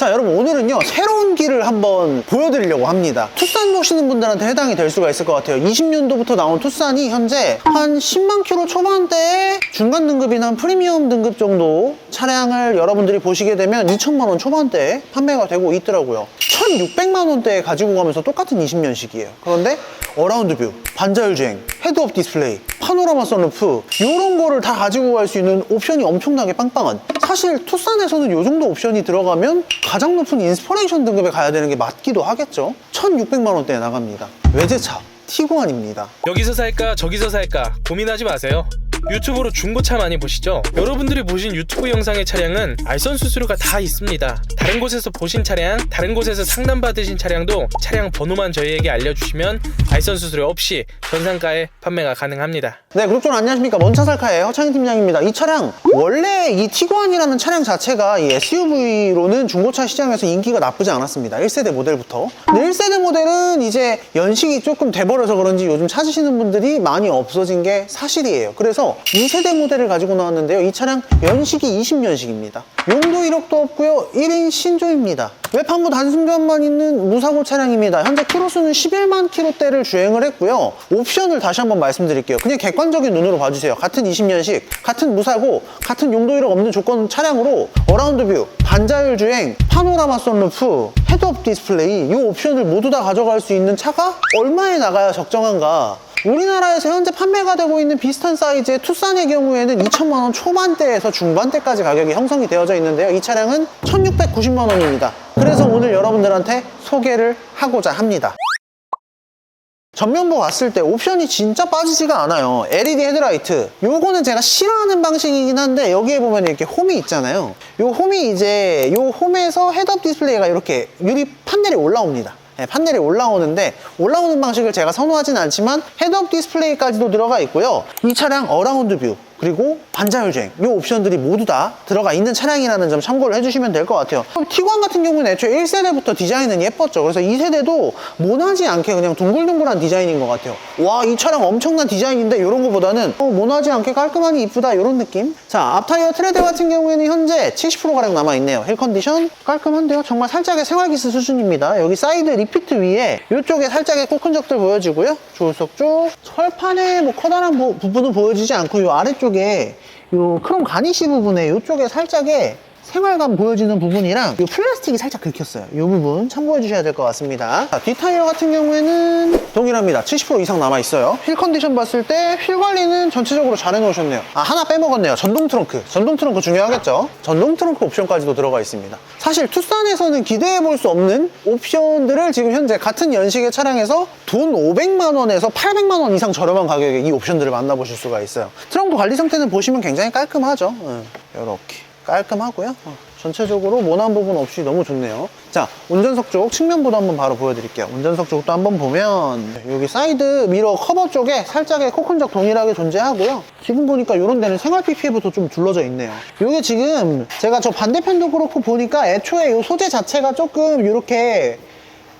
자 여러분 오늘은요 새로운 길을 한번 보여드리려고 합니다. 투싼 보시는 분들한테 해당이 될 수가 있을 것 같아요. 20년도부터 나온 투싼이 현재 한 10만 킬로 초반대에 중간 등급이나 한 프리미엄 등급 정도 차량을 여러분들이 보시게 되면 2천만 원 초반대에 판매가 되고 있더라고요 1600만 원대에 가지고 가면서 똑같은 20년식이에요. 그런데 어라운드 뷰, 반자율 주행, 헤드업 디스플레이, 파노라마 선루프 이런 거를 다 가지고 갈 수 있는 옵션이 엄청나게 빵빵한. 사실 투싼에서는 이 정도 옵션이 들어가면 가장 높은 인스퍼레이션 등급에 가야 되는 게 맞기도 하겠죠. 1600만 원대에 나갑니다. 외제차 티구안입니다. 여기서 살까 저기서 살까 고민하지 마세요. 유튜브로 중고차 많이 보시죠? 여러분들이 보신 유튜브 영상의 차량은 알선 수수료가 다 있습니다. 다른 곳에서 보신 차량, 다른 곳에서 상담 받으신 차량도 차량 번호만 저희에게 알려주시면 알선 수수료 없이 전상가에 판매가 가능합니다. 네, 여러분 안녕하십니까. 먼차살카의 허창인 팀장입니다. 이 차량, 원래 이 티구안이라는 차량 자체가 이 SUV로는 중고차 시장에서 인기가 나쁘지 않았습니다. 1세대 모델부터. 근데 1세대 모델은 이제 연식이 조금 돼버려서 그런지 요즘 찾으시는 분들이 많이 없어진 게 사실이에요. 그래서 2세대 모델을 가지고 나왔는데요. 이 차량 연식이 20년식입니다. 용도 1억도 없고요. 1인 신조입니다. 외판부 단순변만 있는 무사고 차량입니다. 현재 키로수는 11만 킬로대를 주행을 했고요. 옵션을 다시 한번 말씀드릴게요. 그냥 객관적인 눈으로 봐주세요. 같은 20년식, 같은 무사고, 같은 용도 1억 없는 조건 차량으로 어라운드 뷰, 반자율 주행, 파노라마 선루프, 헤드업 디스플레이 이 옵션을 모두 다 가져갈 수 있는 차가 얼마에 나가야 적정한가? 우리나라에서 현재 판매가 되고 있는 비슷한 사이즈의 투싼의 경우에는 2천만 원 초반대에서 중반대까지 가격이 형성이 되어져 있는데요. 이 차량은 1,690만 원입니다. 그래서 오늘 여러분들한테 소개를 하고자 합니다. 전면부 봤을 때 옵션이 진짜 빠지지가 않아요. LED 헤드라이트. 요거는 제가 싫어하는 방식이긴 한데 여기에 보면 이렇게 홈이 있잖아요. 요 홈이 이제 요 홈에서 헤드업 디스플레이가 이렇게 유리 판넬이 올라옵니다. 네, 판넬이 올라오는데 올라오는 방식을 제가 선호하진 않지만 헤드업 디스플레이까지도 들어가 있고요. 이 차량 어라운드 뷰 그리고 반자율 주행. 이 옵션들이 모두 다 들어가 있는 차량이라는 점 참고를 해주시면 될 것 같아요. 티구안 같은 경우는 애초에 1세대부터 디자인은 예뻤죠. 그래서 2세대도 모나지 않게 그냥 둥글둥글한 디자인인 것 같아요. 와 이 차량 엄청난 디자인인데 이런 거보다는 어, 모나지 않게 깔끔하니 이쁘다 이런 느낌? 자 앞타이어 트레드 같은 경우에는 현재 70%가량 남아있네요. 힐 컨디션 깔끔한데요. 정말 살짝의 생활기스 수준입니다. 여기 사이드 리피트 위에 이쪽에 살짝의 코큰적들 보여지고요. 조수석 쪽. 철판에 뭐 커다란 부- 부분은 보여지지 않고 이 아래쪽 에 요 크롬 가니시 부분에 이쪽에 살짝의 생활감 보여지는 부분이랑 이 플라스틱이 살짝 긁혔어요. 이 부분 참고해 주셔야 될 것 같습니다. 자, 뒷타이어 같은 경우에는 동일합니다. 70% 이상 남아 있어요. 휠 컨디션 봤을 때 휠 관리는 전체적으로 잘 해놓으셨네요. 아 하나 빼먹었네요. 전동 트렁크. 전동 트렁크 중요하겠죠. 전동 트렁크 옵션까지도 들어가 있습니다. 사실 투싼에서는 기대해 볼 수 없는 옵션들을 지금 현재 같은 연식의 차량에서 돈 500만 원에서 800만 원 이상 저렴한 가격에 이 옵션들을 만나보실 수가 있어요. 트렁크 관리 상태는 보시면 굉장히 깔끔하죠. 이렇게. 깔끔하고요. 어, 전체적으로 모난 부분 없이 너무 좋네요. 자, 운전석 쪽 측면부도 한번 바로 보여드릴게요. 운전석 쪽도 한번 보면 여기 사이드 미러 커버 쪽에 살짝의 코큰적 동일하게 존재하고요. 지금 보니까 이런 데는 생활 PPF도 좀 둘러져 있네요. 이게 지금 제가 저 반대편도 그렇고 보니까 애초에 이 소재 자체가 조금 이렇게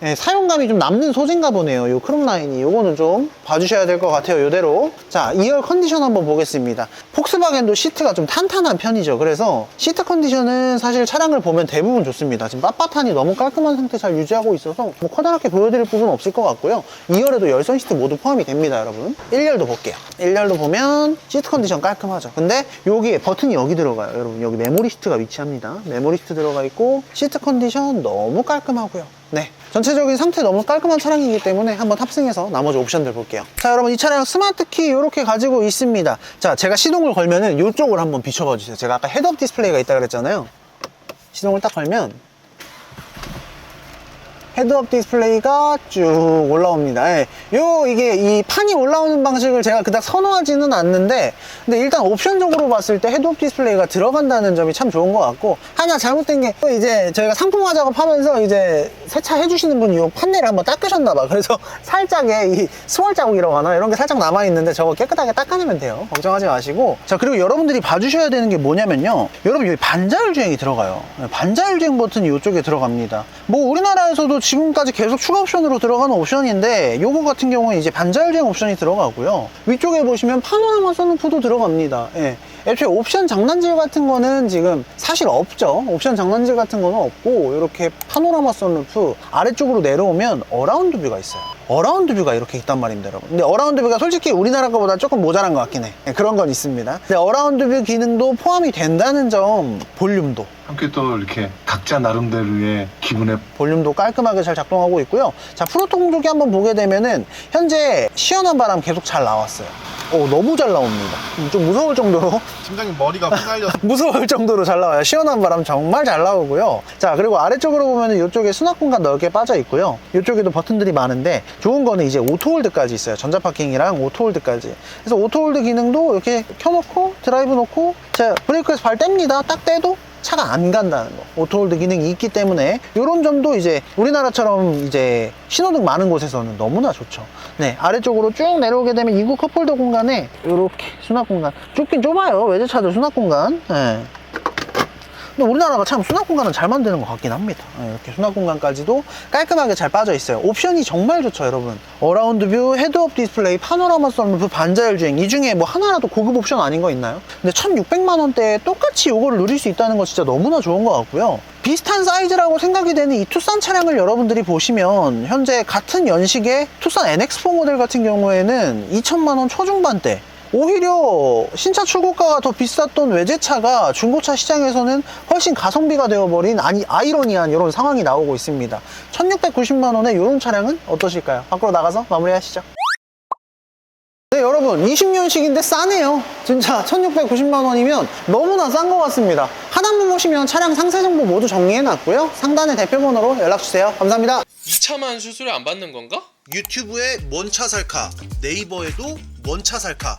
예, 사용감이 좀 남는 소재인가 보네요. 요 크롬 라인이. 요거는 좀 봐주셔야 될 것 같아요. 요대로. 자, 2열 컨디션 한번 보겠습니다. 폭스바겐도 시트가 좀 탄탄한 편이죠. 그래서 시트 컨디션은 사실 차량을 보면 대부분 좋습니다. 지금 빳빳하니 너무 깔끔한 상태 잘 유지하고 있어서 뭐 커다랗게 보여드릴 부분은 없을 것 같고요. 2열에도 열선 시트 모두 포함이 됩니다, 여러분. 1열도 볼게요. 1열도 보면 시트 컨디션 깔끔하죠. 근데 여기에 버튼이 여기 들어가요. 여러분, 여기 메모리 시트가 위치합니다. 메모리 시트 들어가 있고 시트 컨디션 너무 깔끔하고요. 네. 전체적인 상태 너무 깔끔한 차량이기 때문에 한번 탑승해서 나머지 옵션들 볼게요. 자, 여러분 이 차량 스마트 키 이렇게 가지고 있습니다. 자, 제가 시동을 걸면은 이쪽을 한번 비춰봐 주세요. 제가 아까 헤드업 디스플레이가 있다 그랬잖아요. 시동을 딱 걸면 헤드업 디스플레이가 쭉 올라옵니다. 예. 요, 이게 이 판이 올라오는 방식을 제가 그닥 선호하지는 않는데, 근데 일단 옵션적으로 봤을 때 헤드업 디스플레이가 들어간다는 점이 참 좋은 것 같고, 하나 잘못된 게, 또 이제 저희가 상품화 작업하면서 이제 세차 해 주시는 분이 요 판넬을 한번 닦으셨나 봐. 그래서 살짝의 이 스몰 자국이라고 하나? 이런 게 살짝 남아 있는데 저거 깨끗하게 닦아내면 돼요. 걱정하지 마시고. 자, 그리고 여러분들이 봐주셔야 되는 게 뭐냐면요. 여러분 여기 반자율 주행이 들어가요. 네, 반자율 주행 버튼이 이쪽에 들어갑니다. 뭐 우리나라에서도 지금까지 계속 추가 옵션으로 들어가는 옵션인데 요거 같은 경우는 이제 반자율 주행 옵션이 들어가고요. 위쪽에 보시면 파노라마 선루프도 들어갑니다. 예. 애초에 옵션 장난질 같은 거는 지금 사실 없죠. 옵션 장난질 같은 거는 없고 이렇게 파노라마 선루프 아래쪽으로 내려오면 어라운드 뷰가 있어요. 어라운드 뷰가 이렇게 있단 말입니다, 여러분. 근데 어라운드 뷰가 솔직히 우리나라 거보다 조금 모자란 것 같긴 해. 네, 그런 건 있습니다. 근데 어라운드 뷰 기능도 포함이 된다는 점, 볼륨도. 함께 또 이렇게 각자 나름대로의 기분의 볼륨도 깔끔하게 잘 작동하고 있고요. 자, 프로토 공조기 한번 보게 되면은 현재 시원한 바람 계속 잘 나왔어요. 오, 너무 잘 나옵니다. 좀 무서울 정도로 팀장님 머리가 휘날려서 무서울 정도로 잘 나와요. 시원한 바람 정말 잘 나오고요. 자, 그리고 아래쪽으로 보면 은 이쪽에 수납 공간 넓게 빠져 있고요. 이쪽에도 버튼들이 많은데 좋은 거는 이제 오토홀드까지 있어요. 전자파킹이랑 오토홀드까지. 그래서 오토홀드 기능도 이렇게 켜놓고 드라이브 놓고 자, 브레이크에서 발 뗍니다. 딱 떼도 차가 안 간다는 거. 오토홀드 기능이 있기 때문에 이런 점도 이제 우리나라처럼 이제 신호등 많은 곳에서는 너무나 좋죠. 네, 아래쪽으로 쭉 내려오게 되면 이구 컵홀더 공간에 이렇게 수납 공간 좁긴 좁아요. 외제차들 수납 공간. 네. 근데 우리나라가 참 수납 공간을 잘 만드는 것 같긴 합니다. 네, 이렇게 수납 공간까지도 깔끔하게 잘 빠져 있어요. 옵션이 정말 좋죠, 여러분. 어라운드 뷰, 헤드업 디스플레이, 파노라마 썬루프, 반자율 주행 이 중에 뭐 하나라도 고급 옵션 아닌 거 있나요? 근데 1,600만 원대에 똑같이 이거를 누릴 수 있다는 거 진짜 너무나 좋은 것 같고요. 비슷한 사이즈라고 생각이 되는 이 투싼 차량을 여러분들이 보시면 현재 같은 연식의 투싼 NX4 모델 같은 경우에는 2천만 원 초중반대 오히려 신차 출고가가 더 비쌌던 외제차가 중고차 시장에서는 훨씬 가성비가 되어버린 아니 아이러니한 이런 상황이 나오고 있습니다. 1690만 원의 이런 차량은 어떠실까요? 밖으로 나가서 마무리하시죠. 네 여러분 20년식인데 싸네요 진짜 1690만 원이면 너무나 싼 것 같습니다 하단부 보시면 차량 상세 정보 모두 정리해 놨고요 상단의 대표번호로 연락주세요 감사합니다 2차만 수수료 안 받는 건가? 유튜브에 뭔 차 살까 네이버에도 뭔 차 살까